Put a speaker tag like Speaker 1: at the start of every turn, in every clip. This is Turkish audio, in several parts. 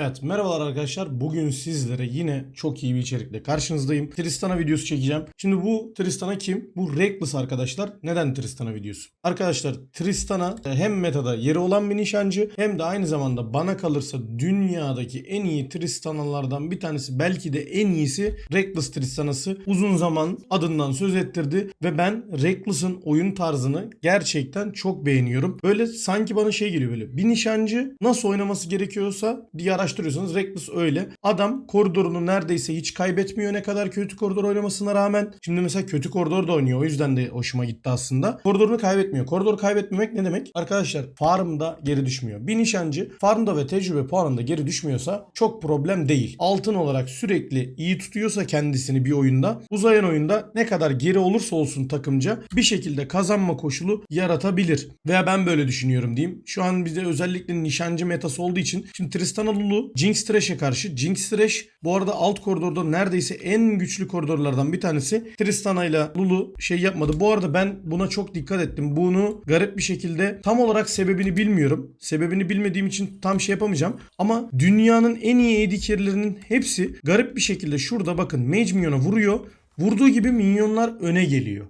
Speaker 1: Evet merhabalar arkadaşlar. Bugün sizlere yine çok iyi bir içerikle karşınızdayım. Tristana videosu çekeceğim. Şimdi bu Tristana kim? Bu Reckless arkadaşlar. Neden Tristana videosu? Arkadaşlar Tristana e, hem metada yeri olan bir nişancı hem de aynı zamanda bana kalırsa dünyadaki en iyi Tristanalardan bir tanesi belki de en iyisi Reckless Tristanası. Uzun zaman adından söz ettirdi ve ben Reckless'ın oyun tarzını gerçekten çok beğeniyorum. Böyle sanki bana şey geliyor böyle. Bir nişancı nasıl oynaması gerekiyorsa diye araştırıyorsanız Reckless öyle. Adam koridorunu neredeyse hiç kaybetmiyor ne kadar kötü koridor oynamasına rağmen. Şimdi mesela kötü koridor da oynuyor. O yüzden de hoşuma gitti aslında. Koridorunu kaybetmiyor. Koridor kaybetmemek ne demek? Arkadaşlar farmda geri düşmüyor. Bir nişancı farmda ve tecrübe puanında geri düşmüyorsa çok problem değil. Altın olarak sürekli iyi tutuyorsa kendisini bir oyunda uzayan oyunda ne kadar geri olursa olsun takımca bir şekilde kazanma koşulu yaratabilir. Veya ben böyle düşünüyorum diyeyim. Şu an bizde özellikle nişancı metası olduğu için şimdi Tristana Jinx Thresh'e karşı Jinx Thresh bu arada alt koridorda neredeyse en güçlü koridorlardan bir tanesi. Tristana ile Lulu şey yapmadı. Bu arada ben buna çok dikkat ettim. Bunu garip bir şekilde tam olarak sebebini bilmiyorum. Sebebini bilmediğim için tam şey yapamayacağım. Ama dünyanın en iyi AD carry'lerinin hepsi garip bir şekilde şurada bakın Mage Minyon'a vuruyor. Vurduğu gibi minyonlar öne geliyor.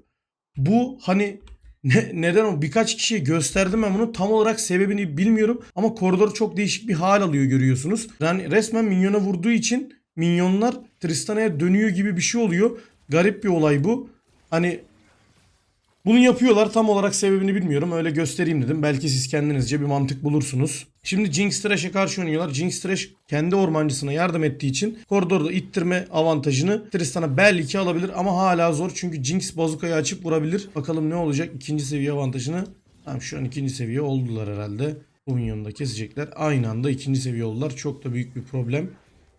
Speaker 1: Bu hani ne, neden o birkaç kişiye gösterdim ben bunu tam olarak sebebini bilmiyorum ama koridor çok değişik bir hal alıyor görüyorsunuz. Yani resmen minyona vurduğu için minyonlar Tristana'ya dönüyor gibi bir şey oluyor. Garip bir olay bu. Hani bunu yapıyorlar tam olarak sebebini bilmiyorum. Öyle göstereyim dedim. Belki siz kendinizce bir mantık bulursunuz. Şimdi Jinx Thresh'e karşı oynuyorlar. Jinx Thresh kendi ormancısına yardım ettiği için koridorda ittirme avantajını Tristan'a belki alabilir ama hala zor. Çünkü Jinx bazukayı açıp vurabilir. Bakalım ne olacak ikinci seviye avantajını. Tamam şu an ikinci seviye oldular herhalde. Bu minyonu da kesecekler. Aynı anda ikinci seviye oldular. Çok da büyük bir problem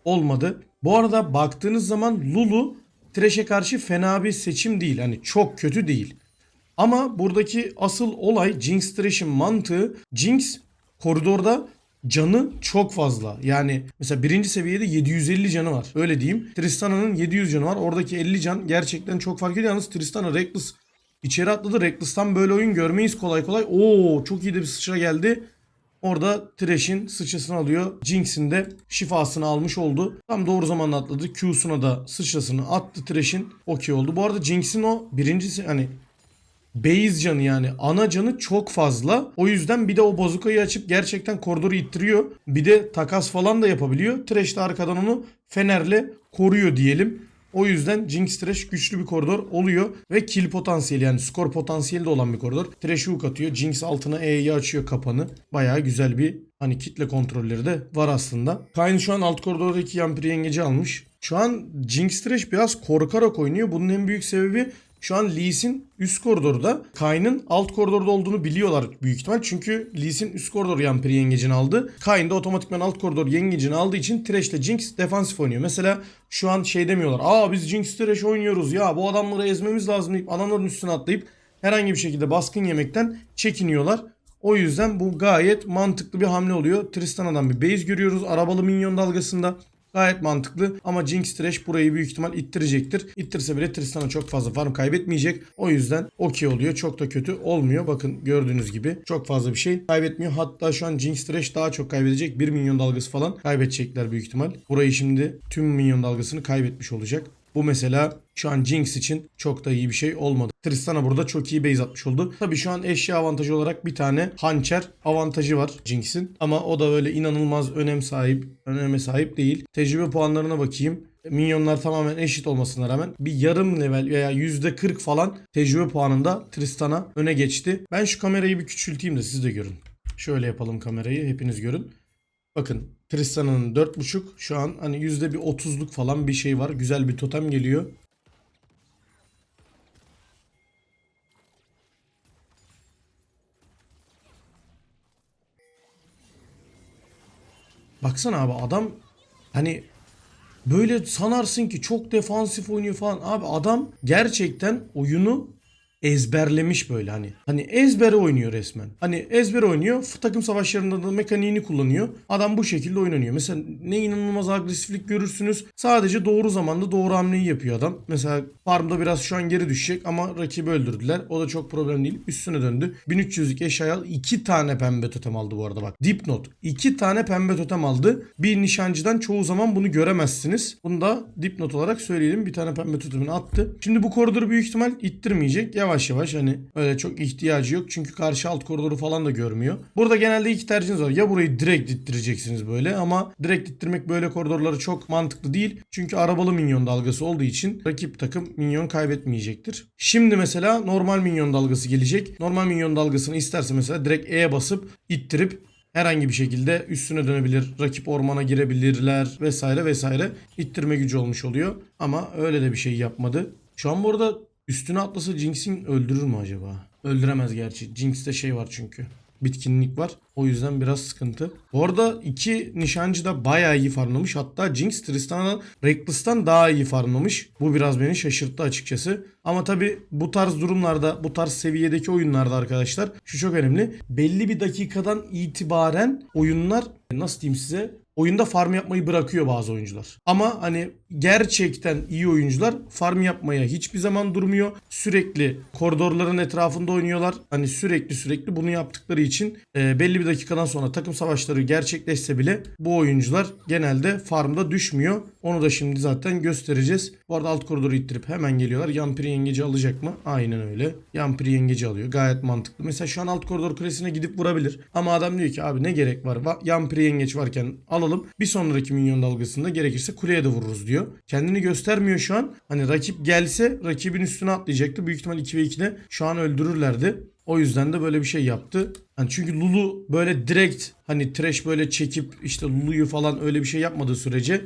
Speaker 1: olmadı. Bu arada baktığınız zaman Lulu Thresh'e karşı fena bir seçim değil. Hani çok kötü değil. Ama buradaki asıl olay Jinx Thresh'in mantığı Jinx koridorda canı çok fazla. Yani mesela birinci seviyede 750 canı var. Öyle diyeyim. Tristana'nın 700 canı var. Oradaki 50 can gerçekten çok fark ediyor. Yalnız Tristana Reckless içeri atladı. Reckless'tan böyle oyun görmeyiz kolay kolay. Oo çok iyi de bir sıçra geldi. Orada Thresh'in sıçrasını alıyor. Jinx'in de şifasını almış oldu. Tam doğru zamanla atladı. Q'suna da sıçrasını attı Thresh'in. Okey oldu. Bu arada Jinx'in o birincisi hani base canı yani ana canı çok fazla. O yüzden bir de o bazukayı açıp gerçekten koridoru ittiriyor. Bir de takas falan da yapabiliyor. Thresh de arkadan onu fenerle koruyor diyelim. O yüzden Jinx Thresh güçlü bir koridor oluyor ve kill potansiyeli yani skor potansiyeli de olan bir koridor. Thresh hook atıyor. Jinx altına E'yi açıyor kapanı. Bayağı güzel bir hani kitle kontrolleri de var aslında. Kayn şu an alt koridordaki Yampiri yengeci almış. Şu an Jinx Thresh biraz korkarak oynuyor. Bunun en büyük sebebi şu an Lee Sin üst koridorda. Kayn'ın alt koridorda olduğunu biliyorlar büyük ihtimal. Çünkü Lee Sin üst koridor Yampiri yengecini aldı. Kayn da otomatikman alt koridor yengecini aldığı için Thresh ile Jinx defansif oynuyor. Mesela şu an şey demiyorlar. Aa biz Jinx Thresh oynuyoruz ya bu adamları ezmemiz lazım deyip adamların üstüne atlayıp herhangi bir şekilde baskın yemekten çekiniyorlar. O yüzden bu gayet mantıklı bir hamle oluyor. Tristana'dan bir base görüyoruz arabalı minyon dalgasında. Gayet mantıklı ama Jinx Trash burayı büyük ihtimal ittirecektir. İttirse bile Tristana çok fazla farm kaybetmeyecek. O yüzden okey oluyor. Çok da kötü olmuyor. Bakın gördüğünüz gibi çok fazla bir şey kaybetmiyor. Hatta şu an Jinx Trash daha çok kaybedecek. 1 milyon dalgası falan kaybedecekler büyük ihtimal. Burayı şimdi tüm milyon dalgasını kaybetmiş olacak. Bu mesela şu an Jinx için çok da iyi bir şey olmadı. Tristana burada çok iyi base atmış oldu. Tabi şu an eşya avantajı olarak bir tane hançer avantajı var Jinx'in. Ama o da öyle inanılmaz önem sahip, öneme sahip değil. Tecrübe puanlarına bakayım. Minyonlar tamamen eşit olmasına rağmen bir yarım level veya %40 falan tecrübe puanında Tristana öne geçti. Ben şu kamerayı bir küçülteyim de siz de görün. Şöyle yapalım kamerayı hepiniz görün. Bakın Tristana'nın 4.5 şu an hani yüzde bir 30'luk falan bir şey var. Güzel bir totem geliyor. Baksana abi adam hani böyle sanarsın ki çok defansif oynuyor falan. Abi adam gerçekten oyunu ezberlemiş böyle hani. Hani ezbere oynuyor resmen. Hani ezbere oynuyor. Takım savaşlarında da mekaniğini kullanıyor. Adam bu şekilde oynanıyor. Mesela ne inanılmaz agresiflik görürsünüz. Sadece doğru zamanda doğru hamleyi yapıyor adam. Mesela farmda biraz şu an geri düşecek ama rakibi öldürdüler. O da çok problem değil. Üstüne döndü. 1300'lük eşyaya al. 2 tane pembe totem aldı bu arada bak. Dipnot. 2 tane pembe totem aldı. Bir nişancıdan çoğu zaman bunu göremezsiniz. Bunu da dipnot olarak söyleyelim. Bir tane pembe totemini attı. Şimdi bu koridoru büyük ihtimal ittirmeyecek. Yavaş yavaş hani öyle çok ihtiyacı yok. Çünkü karşı alt koridoru falan da görmüyor. Burada genelde iki tercihiniz var. Ya burayı direkt ittireceksiniz böyle ama direkt ittirmek böyle koridorları çok mantıklı değil. Çünkü arabalı minyon dalgası olduğu için rakip takım minyon kaybetmeyecektir. Şimdi mesela normal minyon dalgası gelecek. Normal minyon dalgasını isterse mesela direkt E'ye basıp ittirip herhangi bir şekilde üstüne dönebilir, rakip ormana girebilirler vesaire vesaire ittirme gücü olmuş oluyor. Ama öyle de bir şey yapmadı. Şu an bu arada üstüne atlasa Jinx'in öldürür mü acaba? Öldüremez gerçi. Jinx'te şey var çünkü. Bitkinlik var. O yüzden biraz sıkıntı. Bu arada iki nişancı da bayağı iyi farmlamış. Hatta Jinx Tristan'dan Reckless'tan daha iyi farmlamış. Bu biraz beni şaşırttı açıkçası. Ama tabi bu tarz durumlarda, bu tarz seviyedeki oyunlarda arkadaşlar şu çok önemli. Belli bir dakikadan itibaren oyunlar nasıl diyeyim size oyunda farm yapmayı bırakıyor bazı oyuncular. Ama hani gerçekten iyi oyuncular farm yapmaya hiçbir zaman durmuyor. Sürekli koridorların etrafında oynuyorlar. Hani sürekli sürekli bunu yaptıkları için e, belli bir dakikadan sonra takım savaşları gerçekleşse bile bu oyuncular genelde farmda düşmüyor. Onu da şimdi zaten göstereceğiz. Bu arada alt koridoru ittirip hemen geliyorlar. Yampiri yengeci alacak mı? Aynen öyle. Yampiri yengeci alıyor. Gayet mantıklı. Mesela şu an alt koridor kulesine gidip vurabilir. Ama adam diyor ki abi ne gerek var? Va- Yampiri yengeç varken alalım. Bir sonraki minyon dalgasında gerekirse kuleye de vururuz diyor. Kendini göstermiyor şu an. Hani rakip gelse rakibin üstüne atlayacaktı. Büyük ihtimal 2 ve 2'de şu an öldürürlerdi. O yüzden de böyle bir şey yaptı. Hani çünkü Lulu böyle direkt hani trash böyle çekip işte Lulu'yu falan öyle bir şey yapmadığı sürece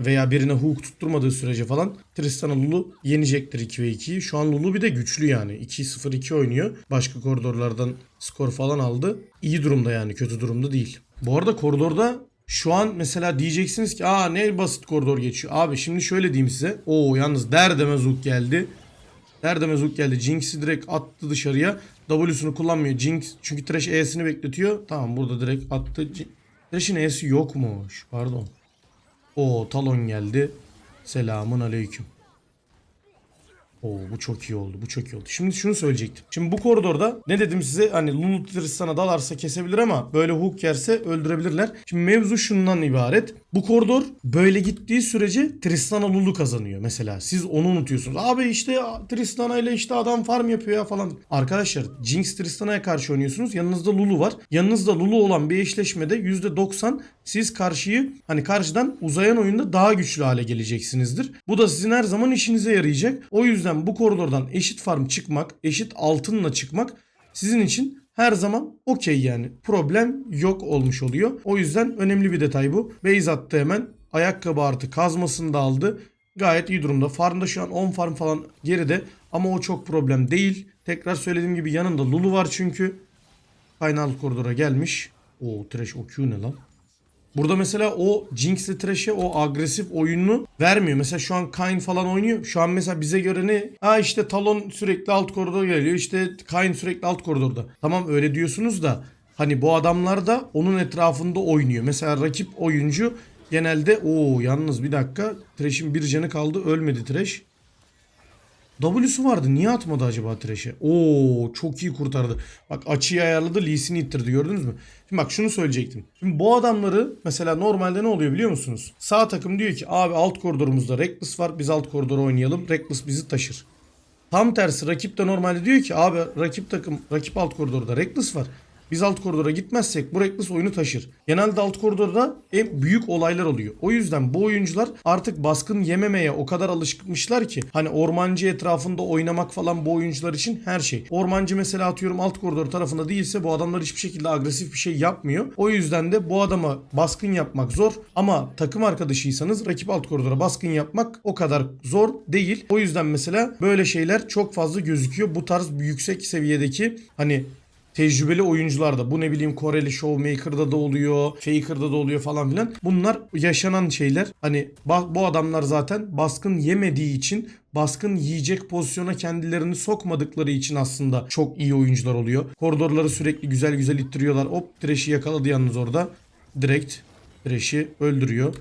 Speaker 1: veya birine hook tutturmadığı sürece falan Tristan'a Lulu yenecektir 2 ve 2'yi. Şu an Lulu bir de güçlü yani. 2-0-2 oynuyor. Başka koridorlardan skor falan aldı. İyi durumda yani kötü durumda değil. Bu arada koridorda şu an mesela diyeceksiniz ki aa ne basit koridor geçiyor. Abi şimdi şöyle diyeyim size. Oo yalnız derdemez hook geldi. Derdemez hook geldi. Jinx'i direkt attı dışarıya. W'sunu kullanmıyor. Jinx çünkü Thresh E'sini bekletiyor. Tamam burada direkt attı. Thresh'in E'si yokmuş. Pardon. O talon geldi. Selamun aleyküm. Oo bu çok iyi oldu. Bu çok iyi oldu. Şimdi şunu söyleyecektim. Şimdi bu koridorda ne dedim size? Hani Lulu Tristan'a dalarsa kesebilir ama böyle hook yerse öldürebilirler. Şimdi mevzu şundan ibaret. Bu koridor böyle gittiği sürece Tristan'a Lulu kazanıyor mesela. Siz onu unutuyorsunuz. Abi işte Tristana ile işte adam farm yapıyor ya falan. Arkadaşlar Jinx Tristana'ya karşı oynuyorsunuz. Yanınızda Lulu var. Yanınızda Lulu olan bir eşleşmede %90 siz karşıyı hani karşıdan uzayan oyunda daha güçlü hale geleceksinizdir. Bu da sizin her zaman işinize yarayacak. O yüzden bu koridordan eşit farm çıkmak, eşit altınla çıkmak sizin için her zaman okey yani. Problem yok olmuş oluyor. O yüzden önemli bir detay bu. Base attı hemen. Ayakkabı artı kazmasını da aldı. Gayet iyi durumda. Farmda şu an 10 farm falan geride. Ama o çok problem değil. Tekrar söylediğim gibi yanında Lulu var çünkü. Final koridora gelmiş. O trash o ne lan? Burada mesela o Jinx'le Trash'e o agresif oyununu vermiyor. Mesela şu an Kayn falan oynuyor. Şu an mesela bize göre ne? Ha işte Talon sürekli alt koridora geliyor. İşte Kayn sürekli alt koridorda. Tamam öyle diyorsunuz da hani bu adamlar da onun etrafında oynuyor. Mesela rakip oyuncu genelde o yalnız bir dakika Trash'in bir canı kaldı. Ölmedi Trash. W'su vardı. Niye atmadı acaba Thresh'e? Oo çok iyi kurtardı. Bak açıyı ayarladı. Lee Sin'i ittirdi gördünüz mü? Şimdi bak şunu söyleyecektim. Şimdi bu adamları mesela normalde ne oluyor biliyor musunuz? Sağ takım diyor ki abi alt koridorumuzda Reckless var. Biz alt koridora oynayalım. Reckless bizi taşır. Tam tersi rakip de normalde diyor ki abi rakip takım rakip alt koridorda Reckless var. Biz alt koridora gitmezsek bu Reckless oyunu taşır. Genelde alt koridorda en büyük olaylar oluyor. O yüzden bu oyuncular artık baskın yememeye o kadar alışmışlar ki hani ormancı etrafında oynamak falan bu oyuncular için her şey. Ormancı mesela atıyorum alt koridor tarafında değilse bu adamlar hiçbir şekilde agresif bir şey yapmıyor. O yüzden de bu adama baskın yapmak zor ama takım arkadaşıysanız rakip alt koridora baskın yapmak o kadar zor değil. O yüzden mesela böyle şeyler çok fazla gözüküyor. Bu tarz yüksek seviyedeki hani tecrübeli oyuncular da bu ne bileyim Koreli Showmaker'da da oluyor, Faker'da da oluyor falan filan. Bunlar yaşanan şeyler. Hani bak bu adamlar zaten baskın yemediği için baskın yiyecek pozisyona kendilerini sokmadıkları için aslında çok iyi oyuncular oluyor. Koridorları sürekli güzel güzel ittiriyorlar. Hop Thresh'i yakaladı yalnız orada. Direkt Thresh'i öldürüyor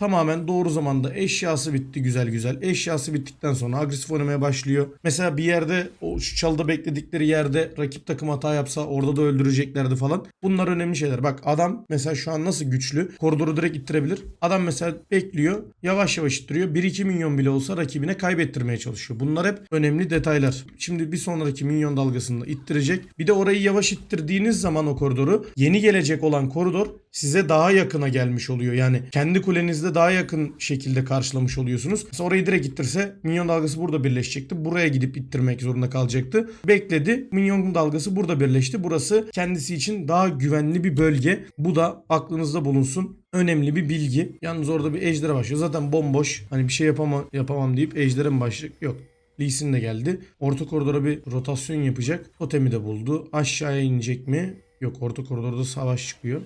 Speaker 1: tamamen doğru zamanda eşyası bitti güzel güzel. Eşyası bittikten sonra agresif oynamaya başlıyor. Mesela bir yerde o şu çalıda bekledikleri yerde rakip takım hata yapsa orada da öldüreceklerdi falan. Bunlar önemli şeyler. Bak adam mesela şu an nasıl güçlü? Koridoru direkt ittirebilir. Adam mesela bekliyor. Yavaş yavaş ittiriyor. 1-2 milyon bile olsa rakibine kaybettirmeye çalışıyor. Bunlar hep önemli detaylar. Şimdi bir sonraki milyon dalgasında ittirecek. Bir de orayı yavaş ittirdiğiniz zaman o koridoru yeni gelecek olan koridor size daha yakına gelmiş oluyor. Yani kendi kulenizde daha yakın şekilde karşılamış oluyorsunuz. Mesela orayı direkt ittirse minyon dalgası burada birleşecekti. Buraya gidip ittirmek zorunda kalacaktı. Bekledi. Minyon dalgası burada birleşti. Burası kendisi için daha güvenli bir bölge. Bu da aklınızda bulunsun. Önemli bir bilgi. Yalnız orada bir ejdere başlıyor. Zaten bomboş. Hani bir şey yapamam, yapamam deyip ejdere mi başlayacak? Yok. Lee Sin de geldi. Orta koridora bir rotasyon yapacak. Totemi de buldu. Aşağıya inecek mi? Yok orta koridorda savaş çıkıyor.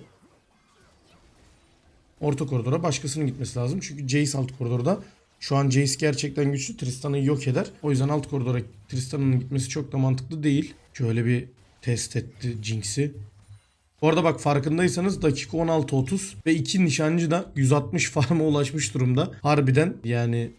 Speaker 1: Orta koridora başkasının gitmesi lazım. Çünkü Jace alt koridorda. Şu an Jace gerçekten güçlü. Tristan'ı yok eder. O yüzden alt koridora Tristan'ın gitmesi çok da mantıklı değil. Şöyle bir test etti Jinx'i. Bu arada bak farkındaysanız dakika 16.30 ve iki nişancı da 160 farma ulaşmış durumda. Harbiden yani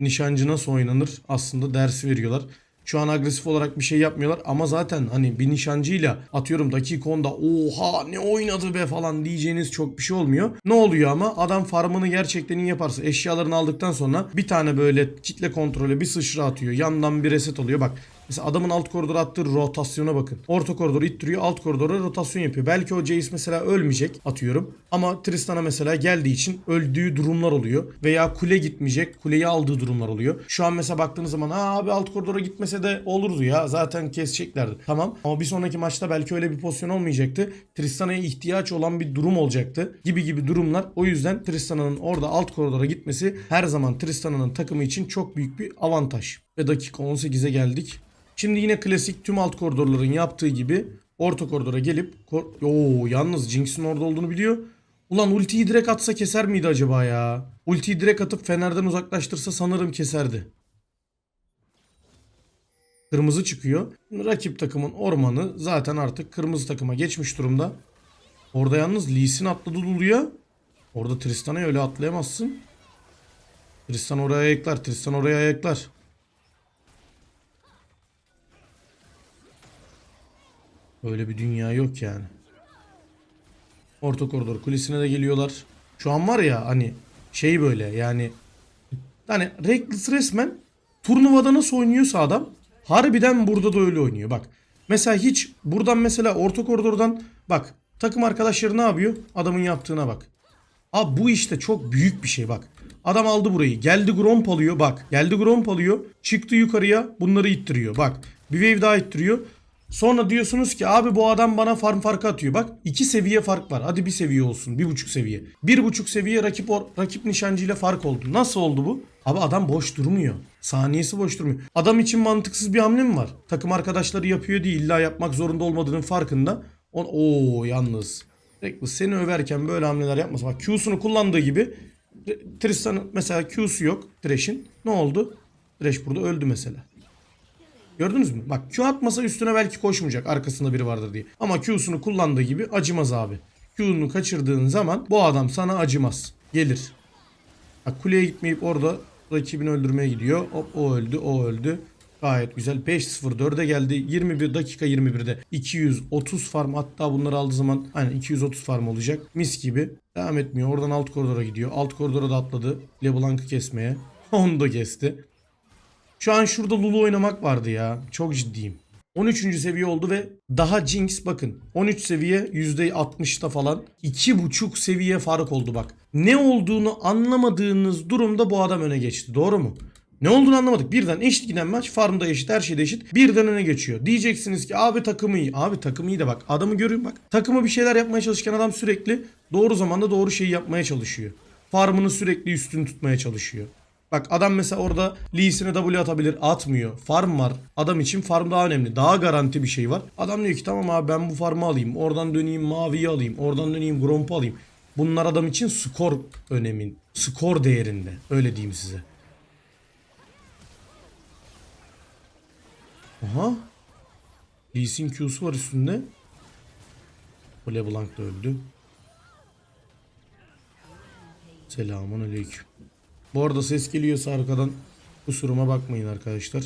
Speaker 1: nişancı nasıl oynanır aslında dersi veriyorlar. Şu an agresif olarak bir şey yapmıyorlar ama zaten hani bir nişancıyla atıyorum dakika 10'da oha ne oynadı be falan diyeceğiniz çok bir şey olmuyor. Ne oluyor ama adam farmını gerçekten iyi yaparsa eşyalarını aldıktan sonra bir tane böyle kitle kontrolü bir sıçra atıyor. Yandan bir reset oluyor bak. Mesela adamın alt koridora attığı rotasyona bakın. Orta koridoru ittiriyor alt koridora rotasyon yapıyor. Belki o Jace mesela ölmeyecek atıyorum. Ama Tristan'a mesela geldiği için öldüğü durumlar oluyor. Veya kule gitmeyecek kuleyi aldığı durumlar oluyor. Şu an mesela baktığınız zaman ha abi alt koridora gitmese de olurdu ya zaten keseceklerdi. Tamam ama bir sonraki maçta belki öyle bir pozisyon olmayacaktı. Tristan'a ihtiyaç olan bir durum olacaktı. Gibi gibi durumlar. O yüzden Tristan'ın orada alt koridora gitmesi her zaman Tristan'ın takımı için çok büyük bir avantaj. Ve dakika 18'e geldik. Şimdi yine klasik tüm alt koridorların yaptığı gibi orta koridora gelip kor Oo yalnız Jinx'in orada olduğunu biliyor. Ulan ultiyi direkt atsa keser miydi acaba ya? Ultiyi direkt atıp Fener'den uzaklaştırsa sanırım keserdi. Kırmızı çıkıyor. Rakip takımın ormanı zaten artık kırmızı takıma geçmiş durumda. Orada yalnız Lee Sin atladı Lulu'ya. Orada Tristan'a öyle atlayamazsın. Tristan oraya ayaklar. Tristan oraya ayaklar. Öyle bir dünya yok yani. Orta koridor kulesine de geliyorlar. Şu an var ya hani şey böyle yani hani Reckless resmen turnuvada nasıl oynuyorsa adam harbiden burada da öyle oynuyor. Bak mesela hiç buradan mesela orta koridordan bak takım arkadaşları ne yapıyor? Adamın yaptığına bak. Abi bu işte çok büyük bir şey bak. Adam aldı burayı. Geldi Gromp alıyor bak. Geldi Gromp alıyor. Çıktı yukarıya bunları ittiriyor. Bak bir wave daha ittiriyor. Sonra diyorsunuz ki abi bu adam bana farm farkı atıyor. Bak iki seviye fark var. Hadi bir seviye olsun. Bir buçuk seviye. Bir buçuk seviye rakip or- rakip nişancıyla fark oldu. Nasıl oldu bu? Abi adam boş durmuyor. Saniyesi boş durmuyor. Adam için mantıksız bir hamle mi var? Takım arkadaşları yapıyor diye illa yapmak zorunda olmadığının farkında. O Oo yalnız. Reckless seni överken böyle hamleler yapmasın. Bak Q'sunu kullandığı gibi Tristan'ın mesela Q'su yok Thresh'in. Ne oldu? Thresh burada öldü mesela. Gördünüz mü? Bak Q atmasa üstüne belki koşmayacak arkasında biri vardır diye. Ama Q'sunu kullandığı gibi acımaz abi. Q'nu kaçırdığın zaman bu adam sana acımaz. Gelir. Bak kuleye gitmeyip orada rakibini öldürmeye gidiyor. Hop o öldü o öldü. Gayet güzel. 5-0-4'e geldi. 21 dakika 21'de 230 farm hatta bunları aldığı zaman aynen 230 farm olacak. Mis gibi. Devam etmiyor. Oradan alt koridora gidiyor. Alt koridora da atladı. LeBlanc'ı kesmeye. Onu da kesti. Şu an şurada Lulu oynamak vardı ya. Çok ciddiyim. 13. seviye oldu ve daha Jinx bakın 13 seviye %60'ta falan 2.5 seviye fark oldu bak. Ne olduğunu anlamadığınız durumda bu adam öne geçti. Doğru mu? Ne olduğunu anlamadık. Birden eşit giden maç. Farmda eşit. Her şeyde eşit. Birden öne geçiyor. Diyeceksiniz ki abi takımı iyi. Abi takımı iyi de bak. Adamı görün bak. Takımı bir şeyler yapmaya çalışırken adam sürekli doğru zamanda doğru şeyi yapmaya çalışıyor. Farmını sürekli üstün tutmaya çalışıyor. Bak adam mesela orada Lee'sine W atabilir atmıyor. Farm var. Adam için farm daha önemli. Daha garanti bir şey var. Adam diyor ki tamam abi ben bu farmı alayım. Oradan döneyim maviyi alayım. Oradan döneyim Gromp'u alayım. Bunlar adam için skor önemin. Skor değerinde. Öyle diyeyim size. Aha. Lee Sin Q'su var üstünde. O LeBlanc da öldü. Selamun aleyküm. Bu arada ses geliyorsa arkadan kusuruma bakmayın arkadaşlar.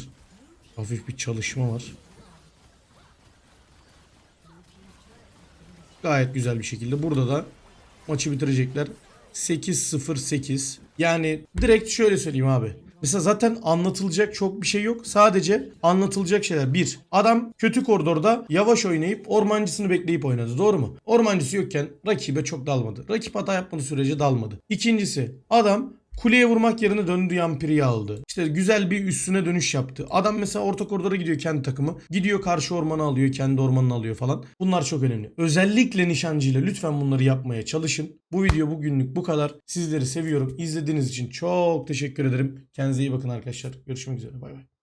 Speaker 1: Hafif bir çalışma var. Gayet güzel bir şekilde. Burada da maçı bitirecekler. 8-0-8. Yani direkt şöyle söyleyeyim abi. Mesela zaten anlatılacak çok bir şey yok. Sadece anlatılacak şeyler. Bir, adam kötü koridorda yavaş oynayıp ormancısını bekleyip oynadı. Doğru mu? Ormancısı yokken rakibe çok dalmadı. Rakip hata yapmadığı sürece dalmadı. İkincisi, adam Kuleye vurmak yerine döndü Yampiri'yi aldı. İşte güzel bir üstüne dönüş yaptı. Adam mesela orta koridora gidiyor kendi takımı. Gidiyor karşı ormanı alıyor, kendi ormanını alıyor falan. Bunlar çok önemli. Özellikle nişancıyla lütfen bunları yapmaya çalışın. Bu video bugünlük bu kadar. Sizleri seviyorum. İzlediğiniz için çok teşekkür ederim. Kendinize iyi bakın arkadaşlar. Görüşmek üzere. Bay bay.